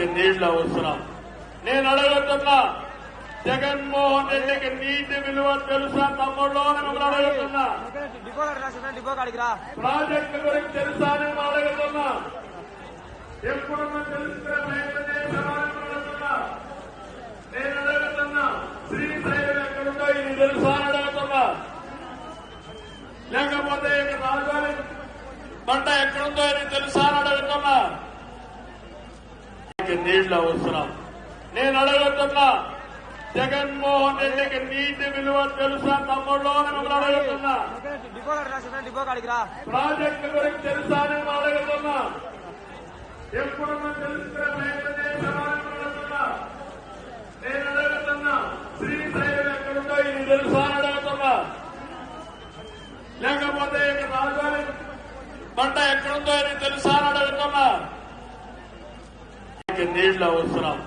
నీటికి నీళ్ళు అవసరం. నేను అడుగుతున్నా జగన్మోహన్ రెడ్డికి నీటి విలువ తెలుసా తమ్ముళ్ళు అని మిమ్మల్ని అడుగుతున్నా ప్రాజెక్టు గురించి తెలుసా నేను మిమ్మల్ని అడుగుతున్నా ఎప్పుడన్నా తెలుసుకునే నేను అడుగుతున్నా శ్రీశైలం ఎక్కడుందో ఇది తెలుసా అని అడుగుతున్నా లేకపోతే ఇక రాజధాని పంట ఎక్కడుందో ఇది తెలుసా నీటికి నీళ్ళు అవసరం. నేను అడుగుతున్నా జగన్మోహన్ రెడ్డికి నీటి విలువ తెలుసా తమ్ముళ్ళు అని మిమ్మల్ని అడుగుతున్నా ప్రాజెక్టు గురించి తెలుసా నేను మిమ్మల్ని అడుగుతున్నా ఎప్పుడన్నా తెలుసుకునే ప్రయత్నం నేను అడుగుతున్నా శ్రీశైలం ఎక్కడుందో ఇది తెలుసా అని అడుగుతున్నా. లేకపోతే ఇక రాజధాని పంట ఎక్కడుందో ఇది తెలుసా అని అడుగుతున్నా. iyo neila wasalaam